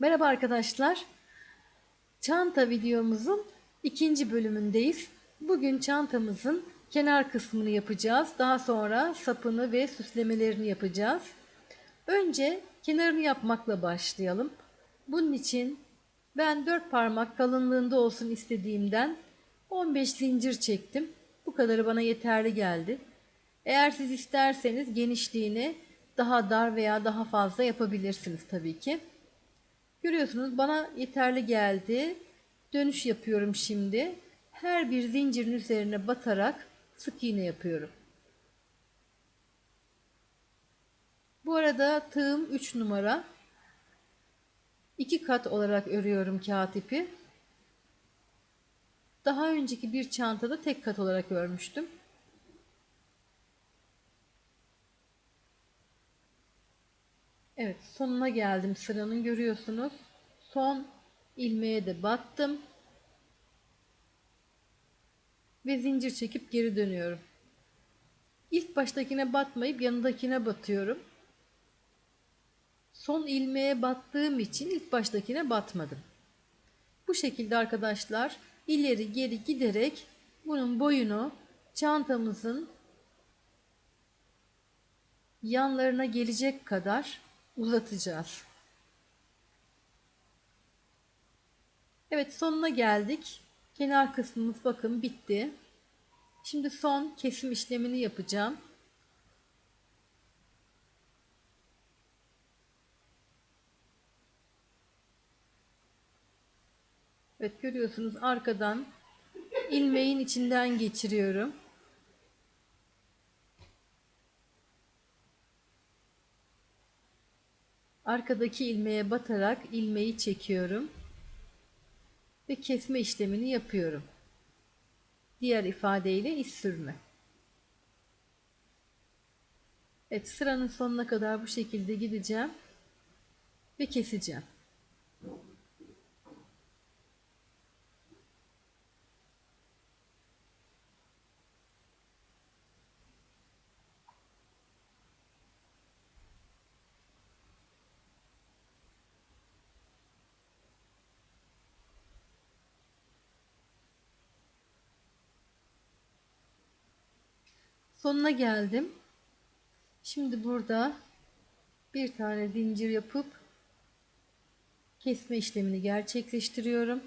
Merhaba arkadaşlar. Çanta videomuzun ikinci bölümündeyiz. Bugün çantamızın kenar kısmını yapacağız. Daha sonra sapını ve süslemelerini yapacağız. Önce kenarını yapmakla başlayalım. Bunun için ben 4 parmak kalınlığında olsun istediğimden 15 zincir çektim. Bu kadarı bana yeterli geldi. Eğer siz isterseniz genişliğini daha dar veya daha fazla yapabilirsiniz tabii ki. Görüyorsunuz bana yeterli geldi. Dönüş yapıyorum şimdi. Her bir zincirin üzerine batarak sık iğne yapıyorum. Bu arada tığım 3 numara. 2 kat olarak örüyorum kağıt ipi. Daha önceki bir çantada tek kat olarak örmüştüm. Evet sonuna geldim sıranın görüyorsunuz. Son ilmeğe de battım. Ve zincir çekip geri dönüyorum. İlk baştakine batmayıp yanındakine batıyorum. Son ilmeğe battığım için ilk baştakine batmadım. Bu şekilde arkadaşlar ileri geri giderek bunun boyunu çantamızın yanlarına gelecek kadar uzatacağız. Evet sonuna geldik. Kenar kısmımız bakın bitti. Şimdi son kesim işlemini yapacağım. Evet görüyorsunuz arkadan ilmeğin içinden geçiriyorum. Arkadaki ilmeğe batarak ilmeği çekiyorum ve kesme işlemini yapıyorum. Diğer ifadeyle iş sürme. Evet sıranın sonuna kadar bu şekilde gideceğim ve keseceğim. Sonuna geldim. Şimdi burada bir tane zincir yapıp kesme işlemini gerçekleştiriyorum.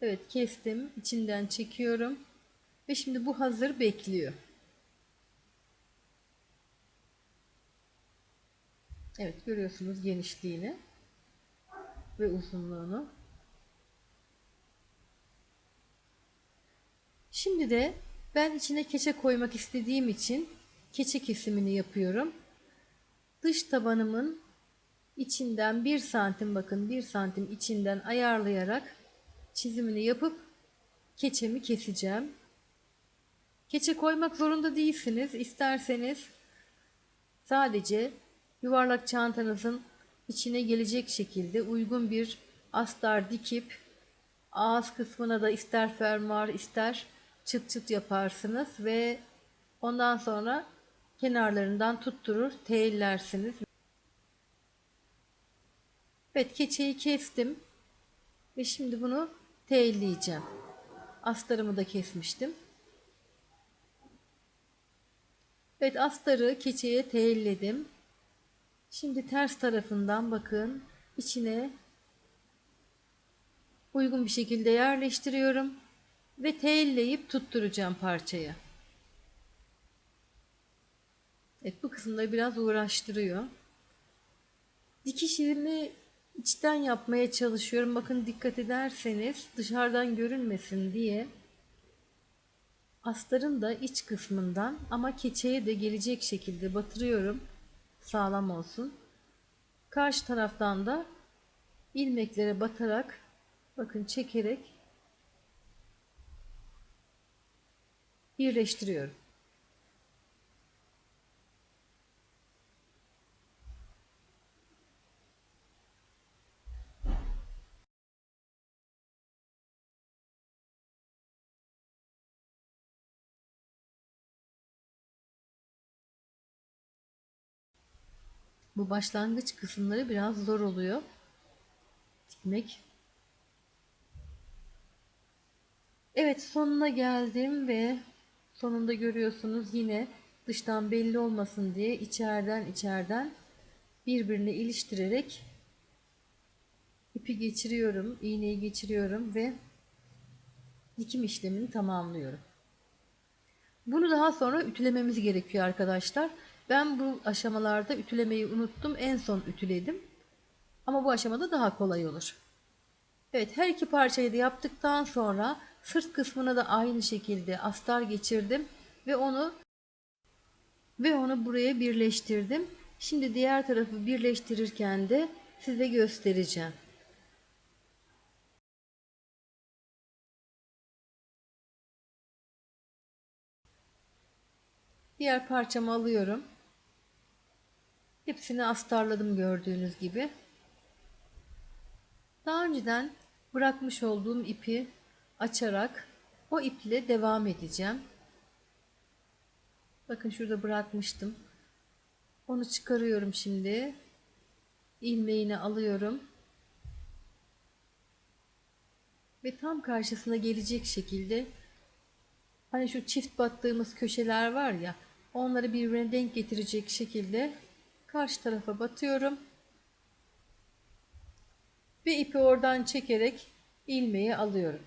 Evet kestim. içinden çekiyorum. Ve şimdi bu hazır bekliyor. Evet görüyorsunuz genişliğini ve uzunluğunu. Şimdi de ben içine keçe koymak istediğim için keçe kesimini yapıyorum. Dış tabanımın içinden 1 santim bakın 1 santim içinden ayarlayarak çizimini yapıp keçemi keseceğim. Keçe koymak zorunda değilsiniz. İsterseniz sadece yuvarlak çantanızın içine gelecek şekilde uygun bir astar dikip ağız kısmına da ister fermuar ister çıt çıt yaparsınız ve ondan sonra kenarlarından tutturur teyillersiniz. Evet keçeyi kestim ve şimdi bunu teyilleyeceğim. Astarımı da kesmiştim. Evet astarı keçeye teyilledim. Şimdi ters tarafından bakın içine uygun bir şekilde yerleştiriyorum ve teyelleyip tutturacağım parçayı. Evet bu kısımda biraz uğraştırıyor. Dikişimi içten yapmaya çalışıyorum. Bakın dikkat ederseniz dışarıdan görünmesin diye astarın da iç kısmından ama keçeye de gelecek şekilde batırıyorum. Sağlam olsun. Karşı taraftan da ilmeklere batarak bakın çekerek birleştiriyorum. Bu başlangıç kısımları biraz zor oluyor. ilmek. Evet sonuna geldim ve sonunda görüyorsunuz yine dıştan belli olmasın diye içeriden içeriden birbirine iliştirerek ipi geçiriyorum, iğneyi geçiriyorum ve dikim işlemini tamamlıyorum. Bunu daha sonra ütülememiz gerekiyor arkadaşlar. Ben bu aşamalarda ütülemeyi unuttum. En son ütüledim. Ama bu aşamada daha kolay olur. Evet her iki parçayı da yaptıktan sonra sırt kısmına da aynı şekilde astar geçirdim ve onu ve onu buraya birleştirdim. Şimdi diğer tarafı birleştirirken de size göstereceğim. Diğer parçamı alıyorum. Hepsini astarladım gördüğünüz gibi. Daha önceden bırakmış olduğum ipi açarak o iple devam edeceğim. Bakın şurada bırakmıştım. Onu çıkarıyorum şimdi. ilmeğini alıyorum. Ve tam karşısına gelecek şekilde hani şu çift battığımız köşeler var ya onları birbirine denk getirecek şekilde karşı tarafa batıyorum. Ve ipi oradan çekerek ilmeği alıyorum.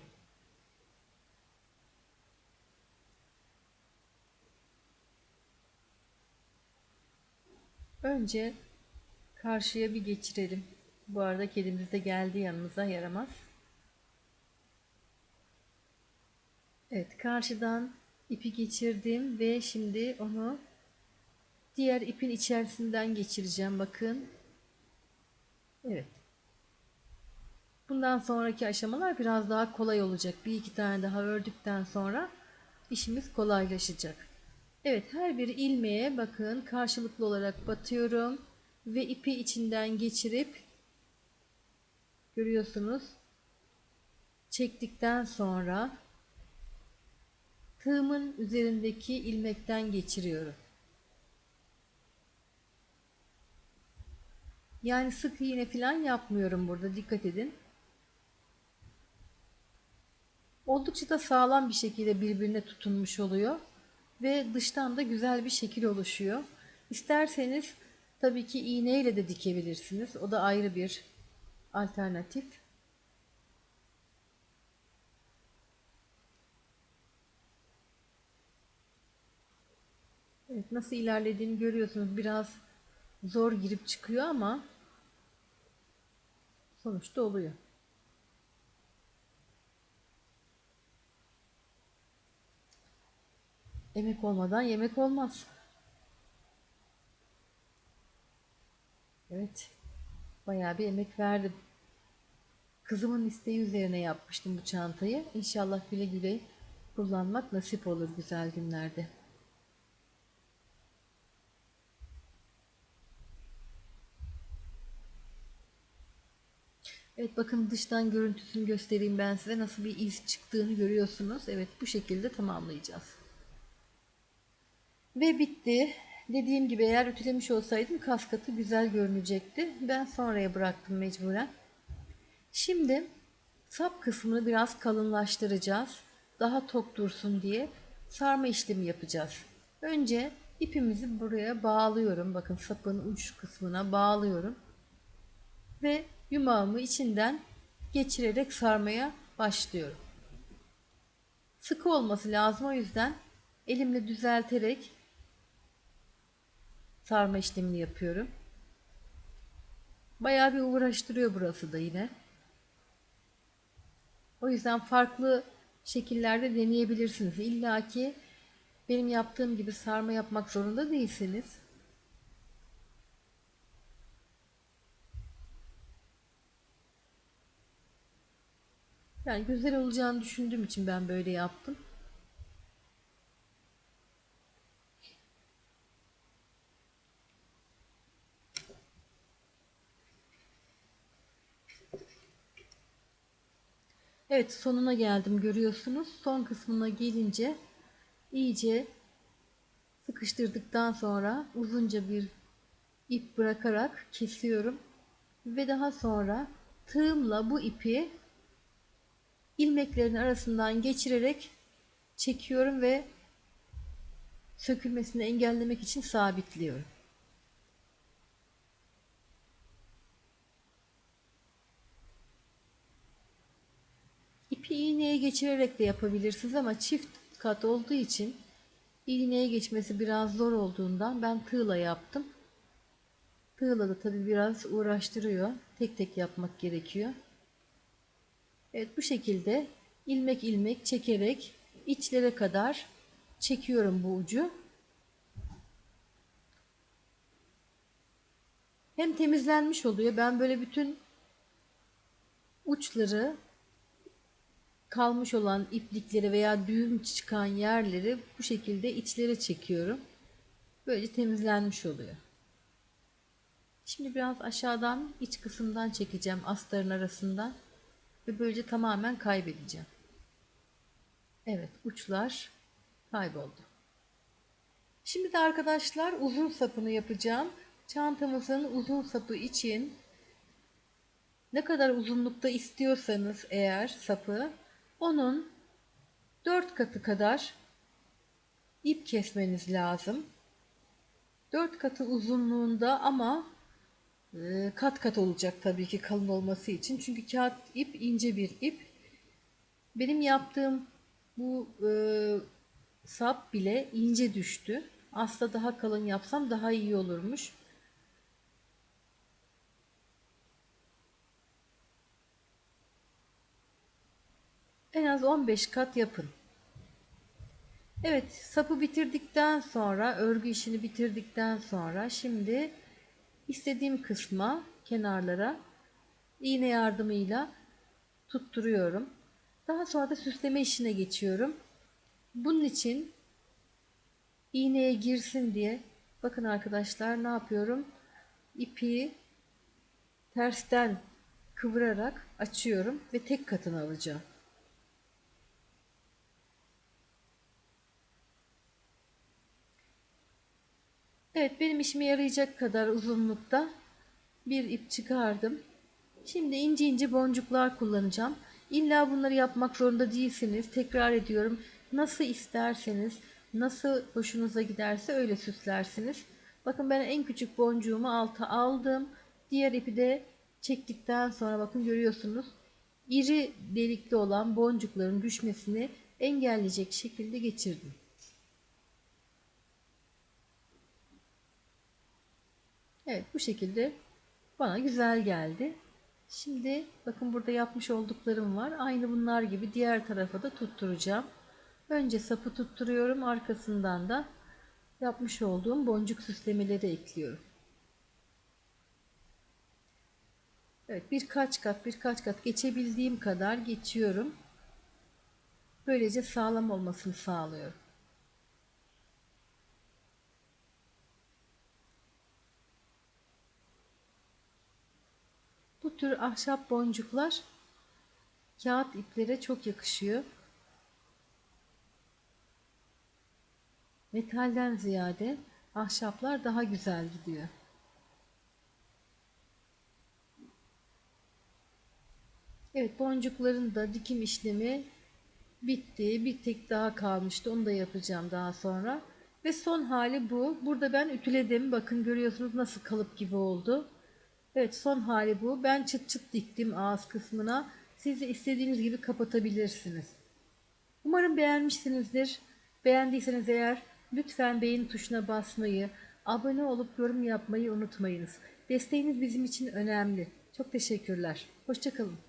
Önce karşıya bir geçirelim. Bu arada kedimiz de geldi yanımıza yaramaz. Evet karşıdan ipi geçirdim ve şimdi onu diğer ipin içerisinden geçireceğim bakın. Evet. Bundan sonraki aşamalar biraz daha kolay olacak. Bir iki tane daha ördükten sonra işimiz kolaylaşacak. Evet her bir ilmeğe bakın karşılıklı olarak batıyorum ve ipi içinden geçirip görüyorsunuz çektikten sonra tığımın üzerindeki ilmekten geçiriyorum. Yani sık iğne falan yapmıyorum burada dikkat edin. Oldukça da sağlam bir şekilde birbirine tutunmuş oluyor ve dıştan da güzel bir şekil oluşuyor. İsterseniz tabii ki iğneyle de dikebilirsiniz. O da ayrı bir alternatif. Evet, nasıl ilerlediğini görüyorsunuz. Biraz zor girip çıkıyor ama sonuçta oluyor. Emek olmadan yemek olmaz. Evet. Bayağı bir emek verdim. Kızımın isteği üzerine yapmıştım bu çantayı. İnşallah güle güle kullanmak nasip olur güzel günlerde. Evet bakın dıştan görüntüsünü göstereyim ben size. Nasıl bir iz çıktığını görüyorsunuz. Evet bu şekilde tamamlayacağız. Ve bitti. Dediğim gibi eğer ütülemiş olsaydım kaskatı güzel görünecekti. Ben sonraya bıraktım mecburen. Şimdi sap kısmını biraz kalınlaştıracağız. Daha tok dursun diye sarma işlemi yapacağız. Önce ipimizi buraya bağlıyorum. Bakın sapın uç kısmına bağlıyorum. Ve yumağımı içinden geçirerek sarmaya başlıyorum. Sıkı olması lazım o yüzden elimle düzelterek sarma işlemini yapıyorum. Bayağı bir uğraştırıyor burası da yine. O yüzden farklı şekillerde deneyebilirsiniz. İlla ki benim yaptığım gibi sarma yapmak zorunda değilsiniz. Yani güzel olacağını düşündüğüm için ben böyle yaptım. Evet sonuna geldim görüyorsunuz. Son kısmına gelince iyice sıkıştırdıktan sonra uzunca bir ip bırakarak kesiyorum. Ve daha sonra tığımla bu ipi ilmeklerin arasından geçirerek çekiyorum ve sökülmesini engellemek için sabitliyorum. İpi iğneye geçirerek de yapabilirsiniz ama çift kat olduğu için iğneye geçmesi biraz zor olduğundan ben tığla yaptım. Tığla da tabi biraz uğraştırıyor. Tek tek yapmak gerekiyor. Evet bu şekilde ilmek ilmek çekerek içlere kadar çekiyorum bu ucu. Hem temizlenmiş oluyor. Ben böyle bütün uçları kalmış olan iplikleri veya düğüm çıkan yerleri bu şekilde içlere çekiyorum. Böylece temizlenmiş oluyor. Şimdi biraz aşağıdan iç kısımdan çekeceğim astarın arasından ve böylece tamamen kaybedeceğim. Evet uçlar kayboldu. Şimdi de arkadaşlar uzun sapını yapacağım. Çantamızın uzun sapı için ne kadar uzunlukta istiyorsanız eğer sapı onun 4 katı kadar ip kesmeniz lazım. 4 katı uzunluğunda ama e, kat kat olacak tabii ki kalın olması için. Çünkü kağıt ip ince bir ip. Benim yaptığım bu e, sap bile ince düştü. Aslında daha kalın yapsam daha iyi olurmuş. En az 15 kat yapın. Evet sapı bitirdikten sonra örgü işini bitirdikten sonra şimdi istediğim kısma kenarlara iğne yardımıyla tutturuyorum. Daha sonra da süsleme işine geçiyorum. Bunun için iğneye girsin diye bakın arkadaşlar ne yapıyorum? İpi tersten kıvırarak açıyorum ve tek katını alacağım. Evet benim işime yarayacak kadar uzunlukta bir ip çıkardım. Şimdi ince ince boncuklar kullanacağım. İlla bunları yapmak zorunda değilsiniz. Tekrar ediyorum. Nasıl isterseniz, nasıl hoşunuza giderse öyle süslersiniz. Bakın ben en küçük boncuğumu alta aldım. Diğer ipi de çektikten sonra bakın görüyorsunuz. İri delikli olan boncukların düşmesini engelleyecek şekilde geçirdim. Evet bu şekilde bana güzel geldi. Şimdi bakın burada yapmış olduklarım var. Aynı bunlar gibi diğer tarafa da tutturacağım. Önce sapı tutturuyorum. Arkasından da yapmış olduğum boncuk süslemeleri ekliyorum. Evet birkaç kat birkaç kat geçebildiğim kadar geçiyorum. Böylece sağlam olmasını sağlıyorum. Tür ahşap boncuklar kağıt iplere çok yakışıyor. Metalden ziyade ahşaplar daha güzel gidiyor. Evet boncukların da dikim işlemi bitti. Bir tek daha kalmıştı. Onu da yapacağım daha sonra. Ve son hali bu. Burada ben ütüledim. Bakın görüyorsunuz nasıl kalıp gibi oldu. Evet son hali bu. Ben çıt çıt diktim ağız kısmına. Siz de istediğiniz gibi kapatabilirsiniz. Umarım beğenmişsinizdir. Beğendiyseniz eğer lütfen beğen tuşuna basmayı, abone olup yorum yapmayı unutmayınız. Desteğiniz bizim için önemli. Çok teşekkürler. Hoşçakalın.